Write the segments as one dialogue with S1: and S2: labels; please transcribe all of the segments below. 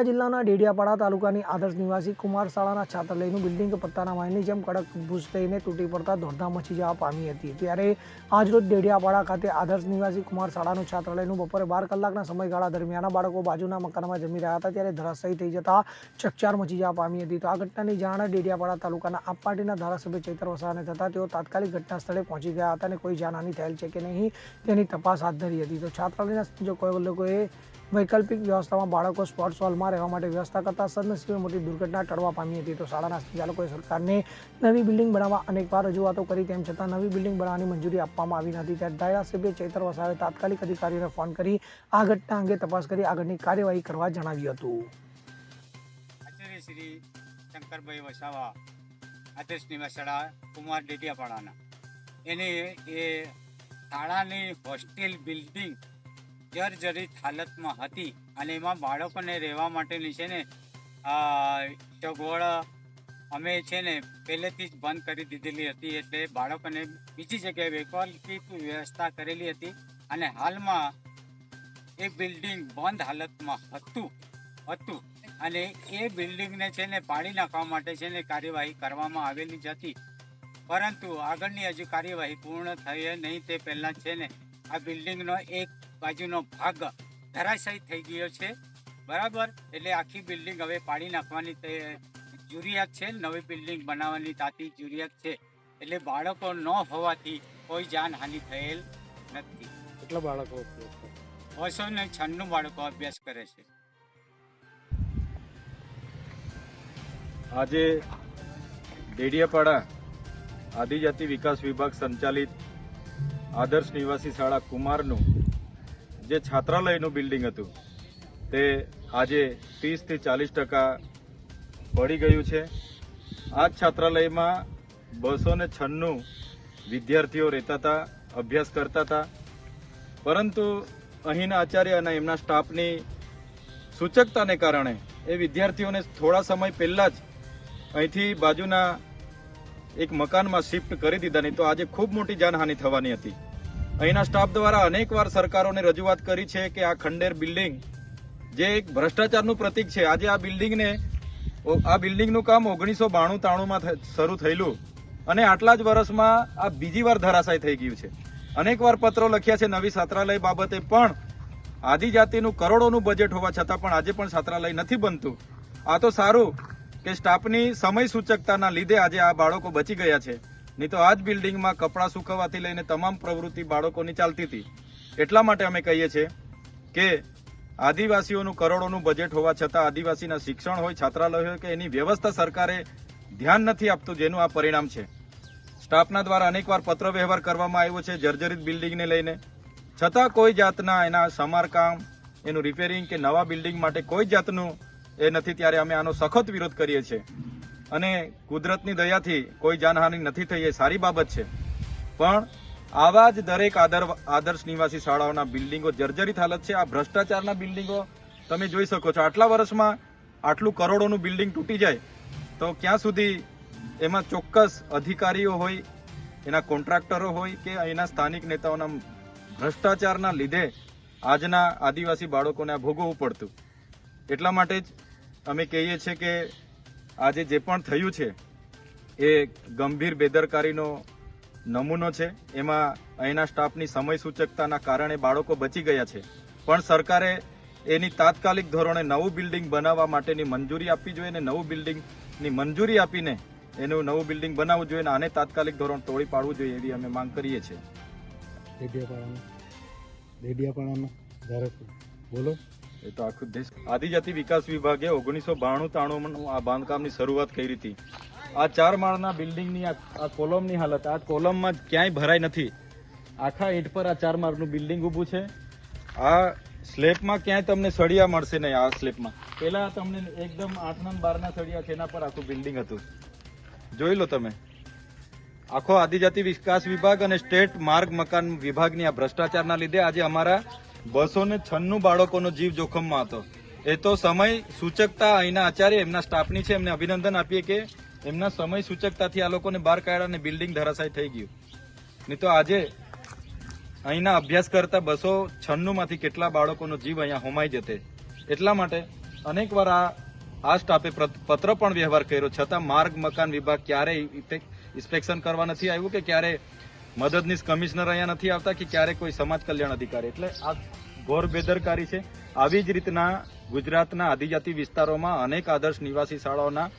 S1: નર્મદા જિલ્લાના ડેડિયાપાડા તાલુકાની આદર્શ નિવાસી કુમાર શાળાના છાત્રાલયનું બિલ્ડિંગ પત્તાના માયની જેમ કડક ભૂસ થઈને તૂટી પડતા દોડધામ મચી જવા પામી હતી. ત્યારે આજરોજ ડેડિયાપાડા ખાતે આદર્શ નિવાસી કુમાર શાળાનું છાત્રાલયનું બપોરે બાર કલાકના સમયગાળા દરમિયાન બાળકો બાજુના મકાનમાં જમી રહ્યા હતા, ત્યારે ધરાશયી થઈ જતા ચકચાર મચી જવા પામી હતી. તો આ ઘટનાની જાણ ડેડિયાપાડા તાલુકાના આપ પાર્ટીના ધારાસભ્ય ચૈતર વસાવાને થતાં તેઓ તાત્કાલિક ઘટના સ્થળે પહોંચી ગયા હતા અને કોઈ જાનહાની થયેલ છે કે નહીં તેની તપાસ હાથ ધરી હતી. તો છાત્રાલયના લોકોએ વૈકલ્પિક વ્યવસ્થામાં બાળકો સ્પોર્ટ્સ હોલમાં રહેવા માટે વ્યવસ્થા કરતા સદનસીબે મોટી દુર્ઘટના ટળવા પામી હતી. તો શાળાના સંચાલકોએ સરકારને નવી બિલ્ડિંગ બનાવવા અનેકવાર રજૂઆતો કરી. તેમ છતાં નવી બિલ્ડિંગ બનાવવાની મંજૂરી આપવામાં આવી નથી. ત્યારે ધારાસભ્ય ચૈતર વસાવે તાત્કાલિક અધિકારીઓને ફોન કરી આ ઘટના અંગે તપાસ કરી આગળની કાર્યવાહી કરવા જણાવ્યું હતું.
S2: આચાર્ય શ્રી શંકરભાઈ વસાવા, આદર્શ નિવાસ શાળા, કુમાર ડેડિયાપાડાના. એને એ શાળાની હોસ્ટેલ બિલ્ડિંગ જર્જરિત હાલતમાં હતી અને એમાં બાળકોને રહેવા માટેની છે ને સગવડ અમે છે ને પહેલેથી જ બંધ કરી દીધેલી હતી એટલે બાળકોને બીજી જગ્યાએ વૈકલ્પિક વ્યવસ્થા કરેલી હતી અને હાલમાં એ બિલ્ડિંગ બંધ હાલતમાં હતું હતું અને એ બિલ્ડિંગને છે ને પાડી નાખવા માટે છે ને કાર્યવાહી કરવામાં આવેલી જ હતી. પરંતુ આગળની હજુ કાર્યવાહી પૂર્ણ થઈ નહીં તે પહેલાં છે ને આ બિલ્ડિંગનો એક બાજુનો ભાગ ધરાશાયી થઈ ગયો છે. બરાબર? એટલે આખી બિલ્ડિંગ હવે પાડી નાખવાની જરૂરિયાત છે. નવી બિલ્ડિંગ બનાવવાની તાતી જરૂરિયાત છે. એટલે બાળકો ન હોવાથી કોઈ જાનહાનિ થયેલ નથી.
S3: કેટલા બાળકો
S2: બસો ને છન્નું બાળકો અભ્યાસ કરે છે.
S3: આજે ડેડિયાપાડા આદિજાતિ વિકાસ વિભાગ સંચાલિત આદર્શ નિવાસી શાળા કુમારનું જે છાત્રાલયનું બિલ્ડિંગ હતું, તે આજે ત્રીસથી ચાલીસ ટકા પડી ગયું છે. આ જ છાત્રાલયમાં બસો ને છન્નું વિદ્યાર્થીઓ રહેતા હતા, અભ્યાસ કરતા હતા. પરંતુ અહીંના આચાર્ય અને એમના સ્ટાફની સૂચકતાને કારણે એ વિદ્યાર્થીઓને થોડા સમય પહેલાં જ અહીંથી બાજુના એક મકાનમાં શિફ્ટ કરી દીધા, નહીં તો આજે ખૂબ મોટી જાનહાનિ થવાની હતી. અહીંના સ્ટાફ દ્વારા અનેકવાર સરકારોને રજૂઆત કરી છે કે આ ખંડેર બિલ્ડિંગ જે એક ભ્રષ્ટાચારનું પ્રતીક છે. આજે આ બિલ્ડિંગને આ બિલ્ડિંગનું કામ ઓગણીસો બાણું ત્રાણુંમાં શરૂ થયેલું અને આટલા જ વર્ષમાં આ બીજી વાર ધરાશાય થઈ ગયું છે. અનેકવાર પત્રો લખ્યા છે નવી છાત્રાલય બાબતે પણ આદિજાતિનું કરોડોનું બજેટ હોવા છતાં પણ આજે પણ છાત્રાલય નથી બનતું. આ તો સારું કે સ્ટાફની સમય સૂચકતાના લીધે આજે આ બાળકો બચી ગયા છે. નહીં તો આ જ બિલ્ડિંગમાં કપડાં સુકવવાથી લઈને તમામ પ્રવૃત્તિ બાળકોની ચાલતી હતી. એટલા માટે અમે કહીએ છીએ કે આદિવાસીઓનું કરોડોનું બજેટ હોવા છતાં આદિવાસીના શિક્ષણ હોય, છાત્રાલય હોય કે એની વ્યવસ્થા સરકારે ધ્યાન નથી આપતું જેનું આ પરિણામ છે. સ્ટાફના દ્વારા અનેકવાર પત્ર વ્યવહાર કરવામાં આવ્યો છે જર્જરિત બિલ્ડિંગને લઈને. છતાં કોઈ જાતના એના સમારકામ, એનું રિપેરિંગ કે નવા બિલ્ડિંગ માટે કોઈ જાતનું એ નથી, ત્યારે અમે આનો સખત વિરોધ કરીએ છીએ. અને કુદરતની દયાથી કોઈ જાનહાનિ નથી થઈ, એ સારી બાબત છે. પણ આવા જ દરેક આદર, આદર્શ નિવાસી શાળાઓના બિલ્ડિંગો જર્જરિત હાલત છે. આ ભ્રષ્ટાચારના બિલ્ડિંગો તમે જોઈ શકો છો. આટલા વર્ષમાં આટલું કરોડોનું બિલ્ડિંગ તૂટી જાય તો ક્યાં સુધી એમાં ચોક્કસ અધિકારીઓ હોય, એના કોન્ટ્રાક્ટરો હોય કે અહીંના સ્થાનિક નેતાઓના ભ્રષ્ટાચારના લીધે આજના આદિવાસી બાળકોને આ ભોગવવું પડતું. એટલા માટે જ અમે કહીએ છીએ કે આજે જે પણ થયું છે, એ ગંભીર બેદરકારીનો નમૂનો છે. એમાં અહીંના સ્ટાફની સમય સૂચકતાના કારણે બાળકો બચી ગયા છે. પણ સરકારે એની તાત્કાલિક ધોરણે નવું બિલ્ડિંગ બનાવવા માટેની મંજૂરી આપવી જોઈએ અને નવું બિલ્ડિંગની મંજૂરી આપીને એનું નવું બિલ્ડિંગ બનાવવું જોઈએ અને આને તાત્કાલિક ધોરણ તોડી પાડવું જોઈએ એવી અમે માંગ કરીએ છીએ.
S4: બોલો.
S3: એ તો આખું દેશ આદિજાતિ વિકાસ વિભાગે ઓગણીસો બાણું ત્રાણું આ બાંધકામની શરૂઆત કરી હતી. આ ચાર માળના બિલ્ડિંગની આ કોલમની હાલત, આ કોલમમાં ક્યાંય ભરાઈ નથી. આખા ઈંટ પર આ ચાર માળનું બિલ્ડિંગ ઊભું છે. આ સ્લેબમાં ક્યાંય તમને સળિયા મળશે નહીં આ સ્લેબમાં. પહેલાં તમને એકદમ આઠના બારના સળિયા છે, એના પર આખું બિલ્ડિંગ હતું. જોઈ લો તમે. આખો આદિજાતિ વિકાસ વિભાગ અને સ્ટેટ માર્ગ મકાન વિભાગની આ ભ્રષ્ટાચારના લીધે આજે અમારા બસો ને છન્નું બાળકોનો જીવ જોખમમાં હતો. એ તો સમય, સૂચકતા અહીંના આચાર્ય એમના સ્ટાફની છે. એમને અભિનંદન આપીએ કે એમના સમય, સૂચકતાથી આ લોકોને બહાર કાઢ્યા અને બિલ્ડિંગ ધરાશાય થઈ ગયું. નહીં તો આજે અહીંના અભ્યાસ કરતા બસો છન્નુંમાંથી કેટલા બાળકોનો જીવ અહીંયા હોમાઈ જતે. એટલા માટે અનેકવાર આ આ સ્ટાફે પત્ર પણ વ્યવહાર કર્યો. છતાં માર્ગ, મકાન વિભાગ ક્યારેય ઇન્સ્પેક્શન કરવા નથી આવ્યું કે ક્યારે મદદનીશ કમિશનર અહીંયા નથી આવતા કે ક્યારેક કોઈ સમાજ કલ્યાણ અધિકારી. એટલે આ ઘોર બેદરકારી છે. આવી જ રીતના ગુજરાતના આદિજાતિ વિસ્તારોમાં અનેક આદર્શ નિવાસી શાળાઓના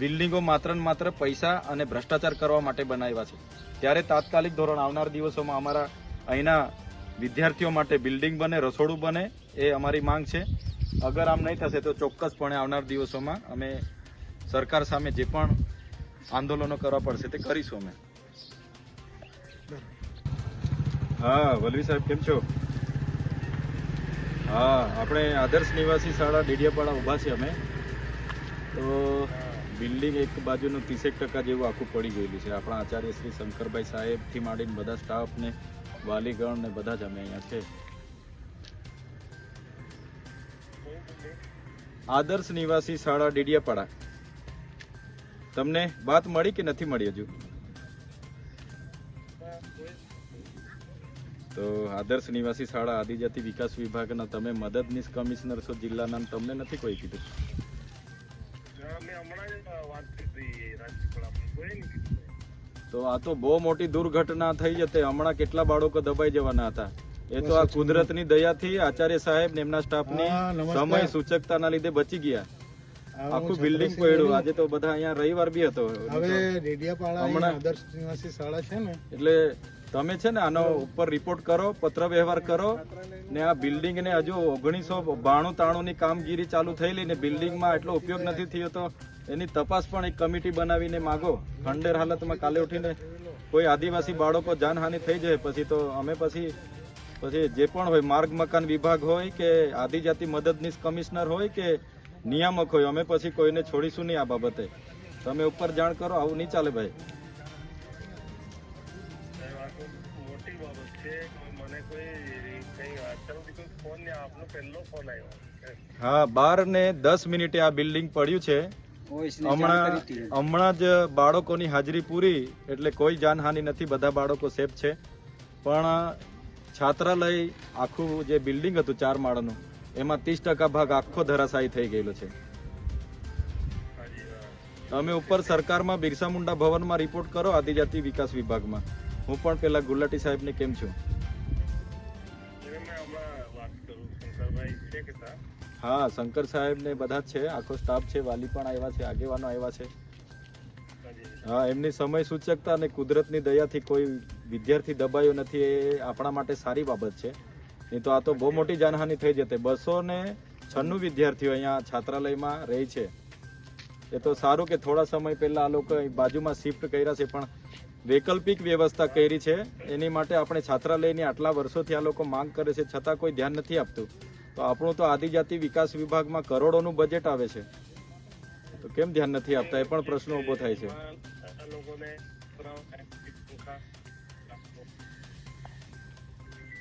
S3: બિલ્ડિંગો માત્ર ને માત્ર પૈસા અને ભ્રષ્ટાચાર કરવા માટે બનાવ્યા છે. ત્યારે તાત્કાલિક ધોરણ આવનાર દિવસોમાં અમારા અહીંના વિદ્યાર્થીઓ માટે બિલ્ડિંગ બને, રસોડું બને એ અમારી માંગ છે. અગર આમ નહીં થશે તો ચોક્કસપણે આવનાર દિવસોમાં અમે સરકાર સામે જે પણ આંદોલનો કરવા પડશે તે કરીશું અમે. હા, વલવી સાહેબ, કેમ છો? હા, આપણે આદર્શ નિવાસી શાળા ડેડિયાપાડા ઊભા છે અમે. તો બિલ્ડિંગ એક બાજુનું ત્રીસેક ટકા જેવું આખું પડી ગયેલું છે. આપણા આચાર્ય શ્રી શંકરભાઈ સાહેબથી માંડીને બધા સ્ટાફને, વાલીગણ ને બધા જ અમે અહીંયા છે. આદર્શ નિવાસી શાળા ડેડિયાપાડા. તમને વાત મળી કે નથી મળી હજુ? તો આદર્શ નિવાસી શાળા આદિજાતિ વિકાસ વિભાગના તમે મદદનીશ કમિશનર છો જિલ્લાના તમને નથી કોઈ કીધું? તો આ તો બહુ મોટી દુર્ઘટના થઈ જતી હમણાં કેટલા બાળકો દબાઈ જવાના હતા? એ તો આ કુદરતની દયાથી આચાર્ય સાહેબ ને એમના સ્ટાફની સમય સૂચકતાના લીધે બચી ગયા. આખું બિલ્ડિંગ
S4: બોલું.
S3: પડ્યું આજે તો બધા અહીંયા રવિવાર બી હતો.
S4: હવે
S3: હમણાં-
S4: આદર્શ નિવાસી શાળા છે ને
S3: એટલે તમે છે ને આનો ઉપર રિપોર્ટ કરો પત્ર વ્યવહાર કરો, ને આ બિલ્ડિંગ ને હજુ ઓગણીસો બાણું તાણું ની કામગીરી ચાલુ થયેલી ને બિલ્ડિંગમાં એટલો ઉપયોગ નથી થયો તો એની તપાસ પણ એક કમિટી બનાવીને માગો. ખંડેર હાલતમાં કાલે ઉઠીને કોઈ આદિવાસી બાળકો જાનહાનિ થઈ જાય, પછી તો અમે પછી પછી જે પણ હોય, માર્ગ, મકાન વિભાગ હોય કે આદિજાતિ મદદનીશ કમિશનર હોય કે નિયામક હોય, અમે પછી કોઈને છોડીશું નહીં આ બાબતે. તમે ઉપર જાણ કરો, આવું નહીં ચાલે ભાઈ. હા બાર ને દસ મિનિટે આ બિલ્ડિંગ પડ્યું છે. હમણાં હમણાં જ બાળકોની હાજરી પૂરી એટલે કોઈ જાનહાનિ નથી બધા બાળકો સેફ છે. પણ છાત્રાલય આખું જે બિલ્ડિંગ હતું ચાર માળનું એમાં ત્રીસ ટકા ભાગ આખો ધરાશાયી થઈ ગયેલો છે.
S5: હાજી
S3: તમે ઉપર સરકારમાં બિરસા મુંડા ભવનમાં રિપોર્ટ કરો આદિજાતિ વિકાસ વિભાગમાં. હું પણ પેલા ગુલાટી સાહેબને કેમ છું? હા શંકર સાહેબ ને બધા જ છે. આખો સ્ટાફ છે વાલી પણ આવ્યા છે આગેવાનો આવ્યા છે. હા એમની સમય સૂચકતા અને કુદરતની દયાથી કોઈ વિદ્યાર્થી દબાયો નથી એ આપણા માટે સારી બાબત છે. નહીં તો આ તો બહુ મોટી જાનહાની થઈ જતી. બસો ને છન્નું વિદ્યાર્થીઓ અહીંયા છાત્રાલયમાં રહે છે. એ તો સારું કે થોડા સમય પહેલા આ લોકો બાજુમાં શિફ્ટ કર્યા છે પણ વૈકલ્પિક વ્યવસ્થા કરી છે. એની માટે આપણે છાત્રાલયની આટલા વર્ષોથી આ લોકો માંગ કરે છે, છતાં કોઈ ધ્યાન નથી આપતું. તો આપણું તો આદિજાતિ વિકાસ વિભાગમાં કરોડોનું બજેટ આવે છે. તો કેમ ધ્યાન નથી આપતા? એ પણ પ્રશ્ન ઊભો થાય છે.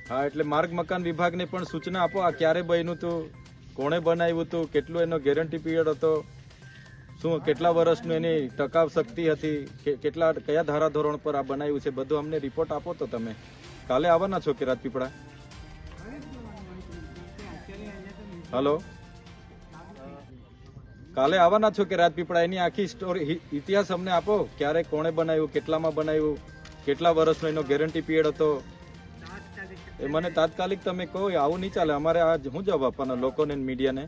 S3: હા, એટલે માર્ગ મકાન વિભાગને પણ સૂચના આપો, આ ક્યારે બન્યું હતું કોણે બનાવ્યું હતું કેટલું એનો ગેરંટી પીરિયડ હતો? શું, કેટલા વર્ષનું એની ટકાવ શક્તિ હતી? કેટલા, કયા ધારાધોરણ પર આ બનાવ્યું છે? બધું અમને રિપોર્ટ આપો તો તમે. કાલે આવવાના છો કે રાજપીપળા હલો કાલે આવવાના છો કે રાજપીપળા એની આખી સ્ટોરી ઇતિહાસ અમને આપો. ક્યારે કોણે બનાવ્યું, કેટલામાં બનાવ્યું, કેટલા વર્ષનો એનો ગેરંટી પીરિયડ હતો? એ મને તાત્કાલિક તમે કહો આવું નહીં ચાલે. અમારે આ શું જવાબ આપવાના, લોકોને મીડિયાને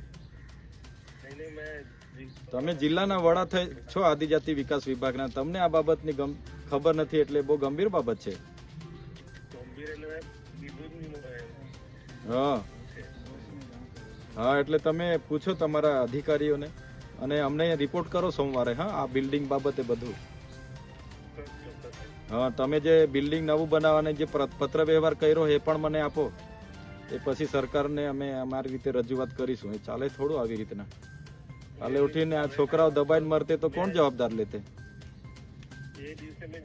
S3: તમે જિલ્લાના વડા થઈ છો આદિજાતિ વિકાસ વિભાગના. તમને આ બાબતની ખબર નથી એટલે બહુ ગંભીર બાબત છે. હા. હા એટલે તમે પૂછો તમારા અધિકારીઓને. અને અમને રિપોર્ટ કરો સોમવારે હા આ બિલ્ડિંગ બાબતે બધું. હા તમે જે બિલ્ડિંગ નવું બનાવવાને જે પત્ર વ્યવહાર કર્યો એ પણ મને આપો. એ પછી સરકારને અમે અમારી રીતે રજૂઆત કરીશું. એ ચાલે થોડું આવી રીતના. કાલે ઉઠીને આ છોકરાઓ દબાઈને મરતે તો કોણ જવાબદાર લેતે?
S5: એ દિવસે મેં.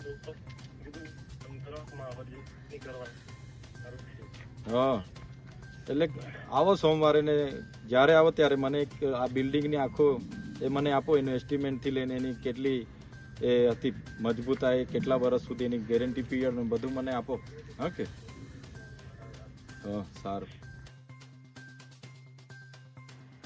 S3: હા એટલે આવો સોમવારે ને જ્યારે આવો ત્યારે મને એક આ બિલ્ડિંગની આખો એ મને આપો એનું એસ્ટિમેટથી લઈને એની કેટલી એ હતી મજબૂતાઈ કેટલા વર્ષ સુધી એની ગેરંટી પીરિયડ બધું મને આપો. ઓકે હા સારું.